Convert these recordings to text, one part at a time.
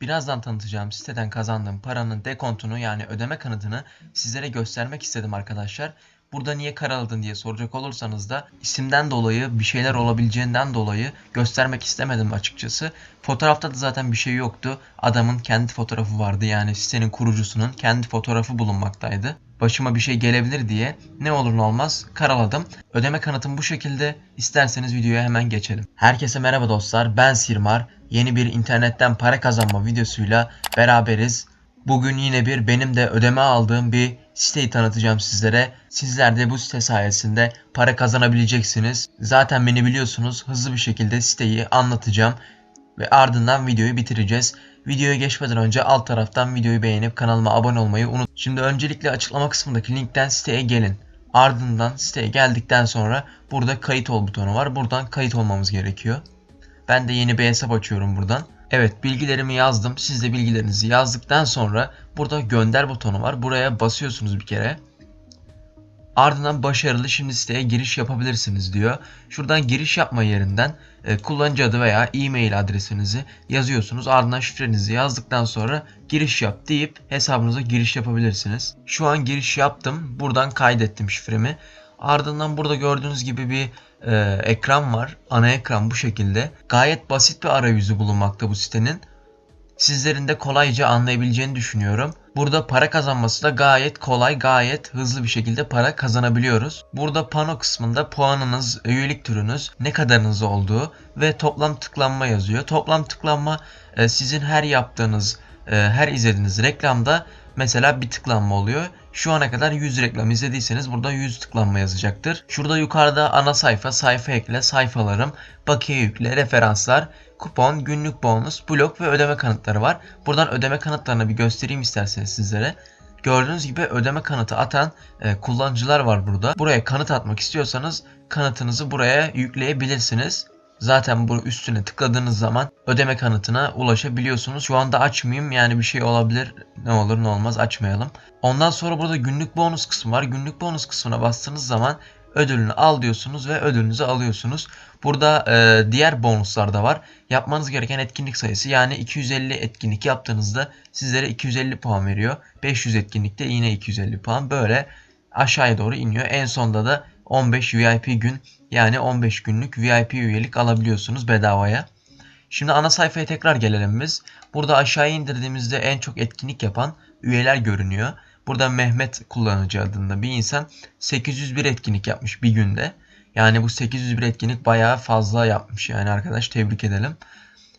Birazdan tanıtacağım siteden kazandığım paranın dekontunu yani ödeme kanıtını sizlere göstermek istedim arkadaşlar. Burada niye karaladın diye soracak olursanız da isimden dolayı bir şeyler olabileceğinden dolayı göstermek istemedim açıkçası. Fotoğrafta da zaten bir şey yoktu. Adamın kendi fotoğrafı vardı yani sitenin kurucusunun kendi fotoğrafı bulunmaktaydı. Başıma bir şey gelebilir diye ne olur ne olmaz karaladım. Ödeme kanıtım bu şekilde. İsterseniz videoya hemen geçelim. Herkese merhaba dostlar. Ben Sirmar. Yeni bir internetten para kazanma videosuyla beraberiz. Bugün yine bir benim de ödeme aldığım bir siteyi tanıtacağım sizlere. Sizler de bu site sayesinde para kazanabileceksiniz. Zaten beni biliyorsunuz. Hızlı bir şekilde siteyi anlatacağım ve ardından videoyu bitireceğiz. Videoya geçmeden önce alt taraftan videoyu beğenip kanalıma abone olmayı unut. Şimdi öncelikle açıklama kısmındaki linkten siteye gelin. Ardından siteye geldikten sonra burada kayıt ol butonu var. Buradan kayıt olmamız gerekiyor. Ben de yeni bir hesap açıyorum buradan. Evet bilgilerimi yazdım. Siz de bilgilerinizi yazdıktan sonra burada gönder butonu var. Buraya basıyorsunuz bir kere. Ardından başarılı şimdi siteye giriş yapabilirsiniz diyor. Şuradan giriş yapma yerinden e, kullanıcı adı veya e-mail adresinizi yazıyorsunuz. Ardından şifrenizi yazdıktan sonra giriş yap deyip hesabınıza giriş yapabilirsiniz. Şu an giriş yaptım. Buradan kaydettim şifremi. Ardından burada gördüğünüz gibi bir e, ekran var. Ana ekran bu şekilde. Gayet basit bir arayüzü bulunmakta bu sitenin. Sizlerin de kolayca anlayabileceğini düşünüyorum. Burada para kazanması da gayet kolay, gayet hızlı bir şekilde para kazanabiliyoruz. Burada pano kısmında puanınız, üyelik türünüz, ne kadarınız olduğu ve toplam tıklanma yazıyor. Toplam tıklanma e, sizin her yaptığınız, e, her izlediğiniz reklamda mesela bir tıklanma oluyor. Şu ana kadar 100 reklam izlediyseniz burada 100 tıklanma yazacaktır. Şurada yukarıda ana sayfa, sayfa ekle, sayfalarım, bakiye yükle, referanslar, kupon, günlük bonus, blok ve ödeme kanıtları var. Buradan ödeme kanıtlarını bir göstereyim isterseniz sizlere. Gördüğünüz gibi ödeme kanıtı atan e, kullanıcılar var burada. Buraya kanıt atmak istiyorsanız kanıtınızı buraya yükleyebilirsiniz. Zaten bu üstüne tıkladığınız zaman ödeme kanıtına ulaşabiliyorsunuz. Şu anda açmayayım yani bir şey olabilir. Ne olur ne olmaz açmayalım. Ondan sonra burada günlük bonus kısmı var. Günlük bonus kısmına bastığınız zaman ödülünü al diyorsunuz ve ödülünüzü alıyorsunuz. Burada e, diğer bonuslar da var. Yapmanız gereken etkinlik sayısı yani 250 etkinlik yaptığınızda sizlere 250 puan veriyor. 500 etkinlikte yine 250 puan. Böyle aşağıya doğru iniyor. En sonda da 15 VIP gün yani 15 günlük VIP üyelik alabiliyorsunuz bedavaya. Şimdi ana sayfaya tekrar gelelim biz. Burada aşağıya indirdiğimizde en çok etkinlik yapan üyeler görünüyor. Burada Mehmet kullanıcı adında bir insan 801 etkinlik yapmış bir günde. Yani bu 801 etkinlik bayağı fazla yapmış yani arkadaş tebrik edelim.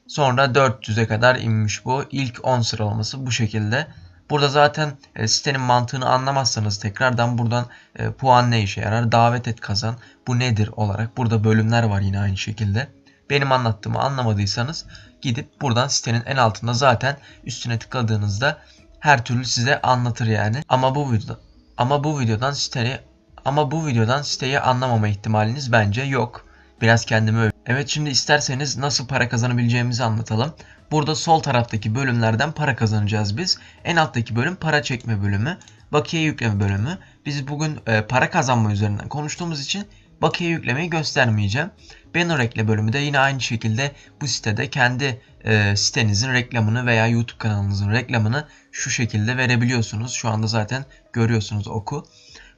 Sonra 400'e kadar inmiş bu. İlk 10 sıralaması bu şekilde. Burada zaten e, sitenin mantığını anlamazsanız tekrardan buradan e, puan ne işe yarar, davet et kazan, bu nedir olarak burada bölümler var yine aynı şekilde. Benim anlattığımı anlamadıysanız gidip buradan sitenin en altında zaten üstüne tıkladığınızda her türlü size anlatır yani. Ama bu videoda ama bu videodan siteyi ama bu videodan siteyi anlamama ihtimaliniz bence yok. Biraz kendimi. Evet şimdi isterseniz nasıl para kazanabileceğimizi anlatalım. Burada sol taraftaki bölümlerden para kazanacağız biz. En alttaki bölüm para çekme bölümü, bakiye yükleme bölümü. Biz bugün e, para kazanma üzerinden konuştuğumuz için bakiye yüklemeyi göstermeyeceğim. Banner ekle bölümü de yine aynı şekilde bu sitede kendi e, sitenizin reklamını veya YouTube kanalınızın reklamını şu şekilde verebiliyorsunuz. Şu anda zaten görüyorsunuz oku.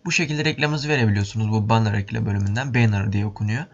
Bu şekilde reklamınızı verebiliyorsunuz bu banner ekle bölümünden. Banner diye okunuyor.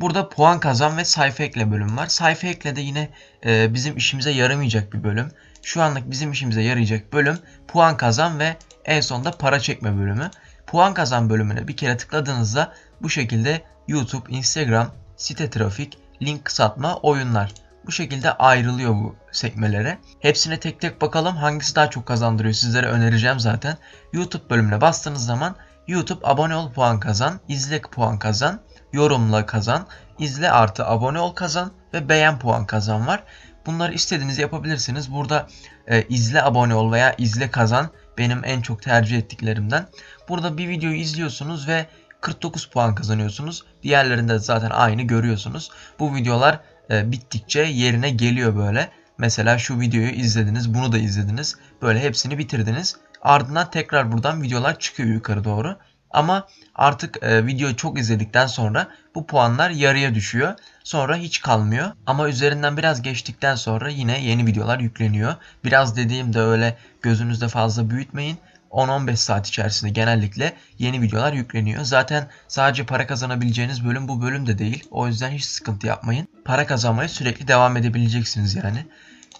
Burada puan kazan ve sayfa ekle bölüm var. Sayfa ekle de yine e, bizim işimize yaramayacak bir bölüm. Şu anlık bizim işimize yarayacak bölüm puan kazan ve en sonunda para çekme bölümü. Puan kazan bölümüne bir kere tıkladığınızda bu şekilde YouTube, Instagram, site trafik, link kısaltma, oyunlar. Bu şekilde ayrılıyor bu sekmelere. Hepsine tek tek bakalım hangisi daha çok kazandırıyor sizlere önereceğim zaten. YouTube bölümüne bastığınız zaman YouTube abone ol puan kazan, izle puan kazan, yorumla kazan, izle artı abone ol kazan ve beğen puan kazan var. Bunları istediğiniz yapabilirsiniz. Burada e, izle abone ol veya izle kazan benim en çok tercih ettiklerimden. Burada bir videoyu izliyorsunuz ve 49 puan kazanıyorsunuz. Diğerlerinde zaten aynı görüyorsunuz. Bu videolar e, bittikçe yerine geliyor böyle. Mesela şu videoyu izlediniz, bunu da izlediniz. Böyle hepsini bitirdiniz. Ardından tekrar buradan videolar çıkıyor yukarı doğru. Ama artık e, videoyu çok izledikten sonra bu puanlar yarıya düşüyor. Sonra hiç kalmıyor. Ama üzerinden biraz geçtikten sonra yine yeni videolar yükleniyor. Biraz dediğimde öyle gözünüzde fazla büyütmeyin. 10-15 saat içerisinde genellikle yeni videolar yükleniyor. Zaten sadece para kazanabileceğiniz bölüm bu bölüm de değil. O yüzden hiç sıkıntı yapmayın. Para kazanmaya sürekli devam edebileceksiniz yani.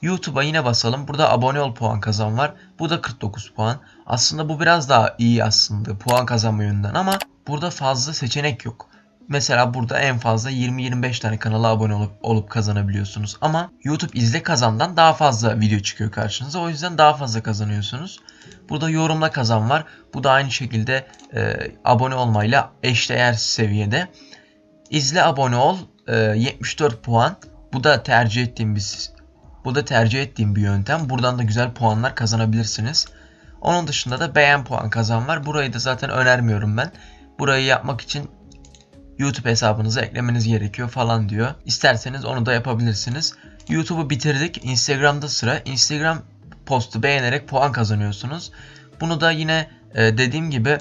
YouTube'a yine basalım. Burada abone ol puan kazan var. Bu da 49 puan. Aslında bu biraz daha iyi aslında puan kazanma yönünden ama burada fazla seçenek yok. Mesela burada en fazla 20-25 tane kanala abone olup, olup kazanabiliyorsunuz. Ama YouTube izle kazandan daha fazla video çıkıyor karşınıza. O yüzden daha fazla kazanıyorsunuz. Burada yorumla kazan var. Bu da aynı şekilde e, abone olmayla eşdeğer seviyede. İzle abone ol e, 74 puan. Bu da tercih ettiğim bir bu da tercih ettiğim bir yöntem. Buradan da güzel puanlar kazanabilirsiniz. Onun dışında da beğen puan kazan var. Burayı da zaten önermiyorum ben. Burayı yapmak için YouTube hesabınıza eklemeniz gerekiyor falan diyor. İsterseniz onu da yapabilirsiniz. YouTube'u bitirdik. Instagram'da sıra. Instagram postu beğenerek puan kazanıyorsunuz. Bunu da yine e, dediğim gibi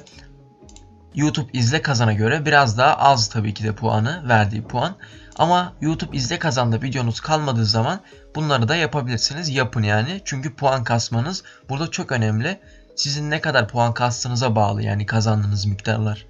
YouTube izle kazana göre biraz daha az tabii ki de puanı, verdiği puan. Ama YouTube izle kazanda videonuz kalmadığı zaman bunları da yapabilirsiniz. Yapın yani. Çünkü puan kasmanız burada çok önemli. Sizin ne kadar puan kastığınıza bağlı yani kazandığınız miktarlar.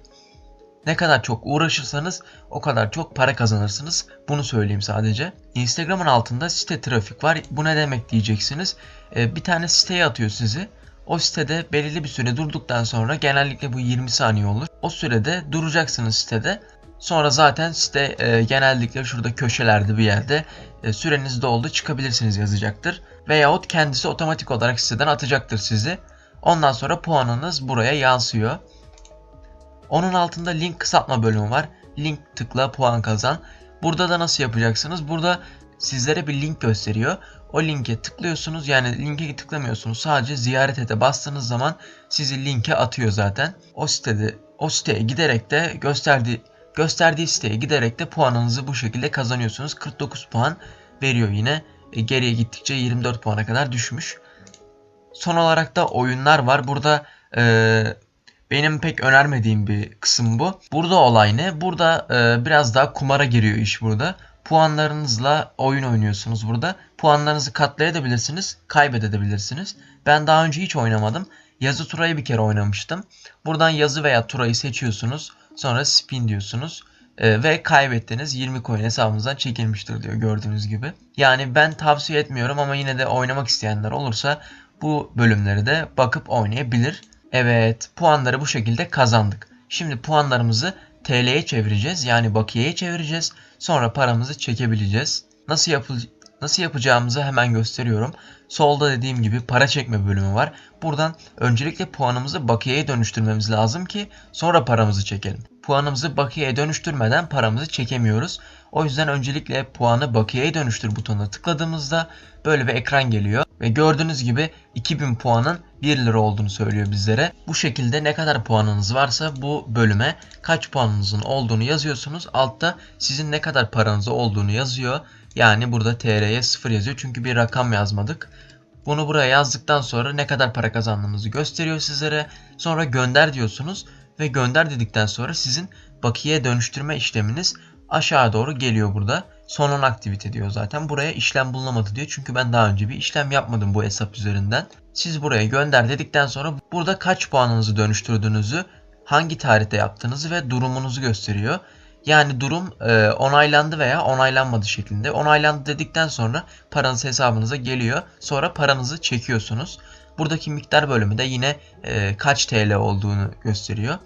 Ne kadar çok uğraşırsanız o kadar çok para kazanırsınız. Bunu söyleyeyim sadece. Instagram'ın altında site trafik var. Bu ne demek diyeceksiniz. Ee, bir tane siteye atıyor sizi. O sitede belirli bir süre durduktan sonra genellikle bu 20 saniye olur. O sürede duracaksınız sitede. Sonra zaten site e, genellikle şurada köşelerde bir yerde e, süreniz doldu çıkabilirsiniz yazacaktır. Veyahut kendisi otomatik olarak siteden atacaktır sizi. Ondan sonra puanınız buraya yansıyor. Onun altında link kısaltma bölümü var. Link tıkla puan kazan. Burada da nasıl yapacaksınız? Burada sizlere bir link gösteriyor. O linke tıklıyorsunuz. Yani linke tıklamıyorsunuz. Sadece ziyaret ete bastığınız zaman sizi linke atıyor zaten. O sitede o siteye giderek de gösterdiği gösterdiği siteye giderek de puanınızı bu şekilde kazanıyorsunuz. 49 puan veriyor yine. E, geriye gittikçe 24 puana kadar düşmüş. Son olarak da oyunlar var. Burada e, benim pek önermediğim bir kısım bu. Burada olay ne? Burada e, biraz daha kumara giriyor iş burada. Puanlarınızla oyun oynuyorsunuz burada. Puanlarınızı katlayabilirsiniz, kaybedebilirsiniz. Ben daha önce hiç oynamadım. Yazı turayı bir kere oynamıştım. Buradan yazı veya turayı seçiyorsunuz. Sonra spin diyorsunuz. E, ve kaybettiniz 20 coin hesabınızdan çekilmiştir diyor gördüğünüz gibi. Yani ben tavsiye etmiyorum ama yine de oynamak isteyenler olursa bu bölümleri de bakıp oynayabilir. Evet puanları bu şekilde kazandık. Şimdi puanlarımızı TL'ye çevireceğiz. Yani bakiyeye çevireceğiz. Sonra paramızı çekebileceğiz. Nasıl yapıl nasıl yapacağımızı hemen gösteriyorum. Solda dediğim gibi para çekme bölümü var. Buradan öncelikle puanımızı bakiyeye dönüştürmemiz lazım ki sonra paramızı çekelim. Puanımızı bakiyeye dönüştürmeden paramızı çekemiyoruz. O yüzden öncelikle puanı bakiyeye dönüştür butonuna tıkladığımızda böyle bir ekran geliyor. Ve gördüğünüz gibi 2000 puanın 1 lira olduğunu söylüyor bizlere. Bu şekilde ne kadar puanınız varsa bu bölüme kaç puanınızın olduğunu yazıyorsunuz. Altta sizin ne kadar paranız olduğunu yazıyor. Yani burada TR'ye 0 yazıyor çünkü bir rakam yazmadık. Bunu buraya yazdıktan sonra ne kadar para kazandığınızı gösteriyor sizlere. Sonra gönder diyorsunuz ve gönder dedikten sonra sizin bakiye dönüştürme işleminiz aşağı doğru geliyor burada. Son 10 aktivite diyor zaten. Buraya işlem bulunamadı diyor. Çünkü ben daha önce bir işlem yapmadım bu hesap üzerinden. Siz buraya gönder dedikten sonra burada kaç puanınızı dönüştürdüğünüzü, hangi tarihte yaptığınızı ve durumunuzu gösteriyor. Yani durum e, onaylandı veya onaylanmadı şeklinde. Onaylandı dedikten sonra paranız hesabınıza geliyor. Sonra paranızı çekiyorsunuz. Buradaki miktar bölümü de yine e, kaç TL olduğunu gösteriyor.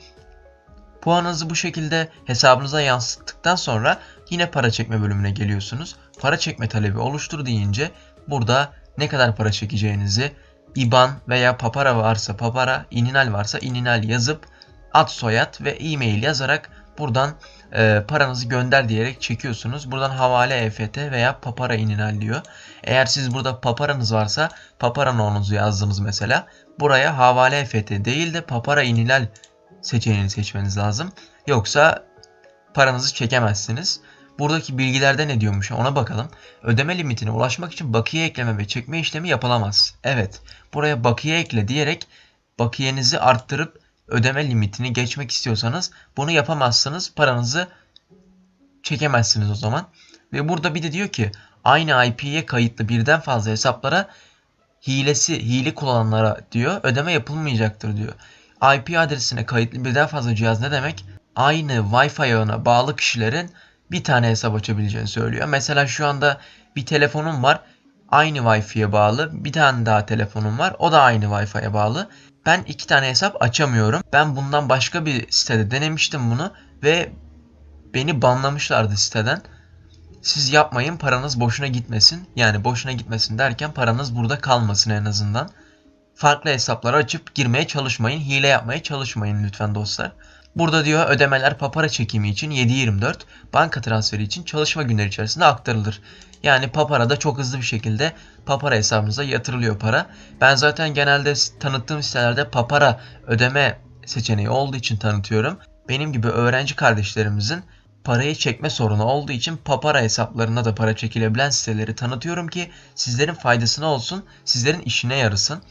Puanınızı bu şekilde hesabınıza yansıttıktan sonra yine para çekme bölümüne geliyorsunuz. Para çekme talebi oluştur deyince burada ne kadar para çekeceğinizi IBAN veya papara varsa papara, ininal varsa ininal yazıp ad soyad ve e-mail yazarak buradan e, paranızı gönder diyerek çekiyorsunuz. Buradan havale EFT veya papara ininal diyor. Eğer siz burada paparanız varsa papara no'nuzu yazdınız mesela. Buraya havale EFT değil de papara ininal seçeneğini seçmeniz lazım. Yoksa paranızı çekemezsiniz. Buradaki bilgilerde ne diyormuş ona bakalım. Ödeme limitine ulaşmak için bakiye ekleme ve çekme işlemi yapılamaz. Evet buraya bakiye ekle diyerek bakiyenizi arttırıp ödeme limitini geçmek istiyorsanız bunu yapamazsınız. Paranızı çekemezsiniz o zaman. Ve burada bir de diyor ki aynı IP'ye kayıtlı birden fazla hesaplara hilesi, hile kullananlara diyor ödeme yapılmayacaktır diyor. IP adresine kayıtlı birden fazla cihaz ne demek? Aynı Wi-Fi ağına bağlı kişilerin bir tane hesap açabileceğini söylüyor. Mesela şu anda bir telefonum var. Aynı Wi-Fi'ye bağlı. Bir tane daha telefonum var. O da aynı Wi-Fi'ye bağlı. Ben iki tane hesap açamıyorum. Ben bundan başka bir sitede denemiştim bunu ve beni banlamışlardı siteden. Siz yapmayın paranız boşuna gitmesin. Yani boşuna gitmesin derken paranız burada kalmasın en azından. Farklı hesapları açıp girmeye çalışmayın. Hile yapmaya çalışmayın lütfen dostlar. Burada diyor ödemeler papara çekimi için 7.24, banka transferi için çalışma günleri içerisinde aktarılır. Yani papara da çok hızlı bir şekilde papara hesabınıza yatırılıyor para. Ben zaten genelde tanıttığım sitelerde papara ödeme seçeneği olduğu için tanıtıyorum. Benim gibi öğrenci kardeşlerimizin parayı çekme sorunu olduğu için papara hesaplarına da para çekilebilen siteleri tanıtıyorum ki sizlerin faydasına olsun, sizlerin işine yarasın.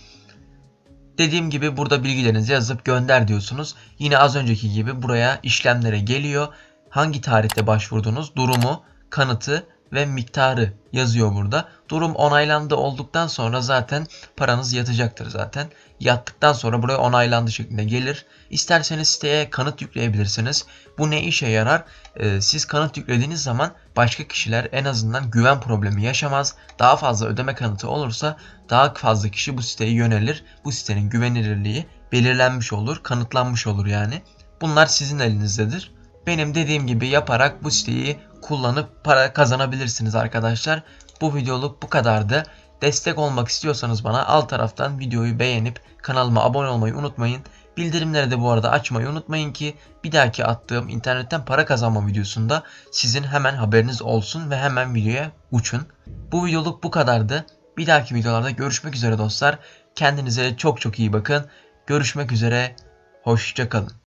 Dediğim gibi burada bilgilerinizi yazıp gönder diyorsunuz. Yine az önceki gibi buraya işlemlere geliyor. Hangi tarihte başvurdunuz, durumu, kanıtı ve miktarı yazıyor burada. Durum onaylandı olduktan sonra zaten paranız yatacaktır zaten. Yattıktan sonra buraya onaylandı şeklinde gelir. İsterseniz siteye kanıt yükleyebilirsiniz. Bu ne işe yarar? Ee, siz kanıt yüklediğiniz zaman başka kişiler en azından güven problemi yaşamaz. Daha fazla ödeme kanıtı olursa daha fazla kişi bu siteye yönelir. Bu sitenin güvenilirliği belirlenmiş olur, kanıtlanmış olur yani. Bunlar sizin elinizdedir. Benim dediğim gibi yaparak bu siteyi kullanıp para kazanabilirsiniz arkadaşlar. Bu videoluk bu kadardı. Destek olmak istiyorsanız bana alt taraftan videoyu beğenip kanalıma abone olmayı unutmayın. Bildirimleri de bu arada açmayı unutmayın ki bir dahaki attığım internetten para kazanma videosunda sizin hemen haberiniz olsun ve hemen videoya uçun. Bu videoluk bu kadardı. Bir dahaki videolarda görüşmek üzere dostlar. Kendinize çok çok iyi bakın. Görüşmek üzere. Hoşçakalın.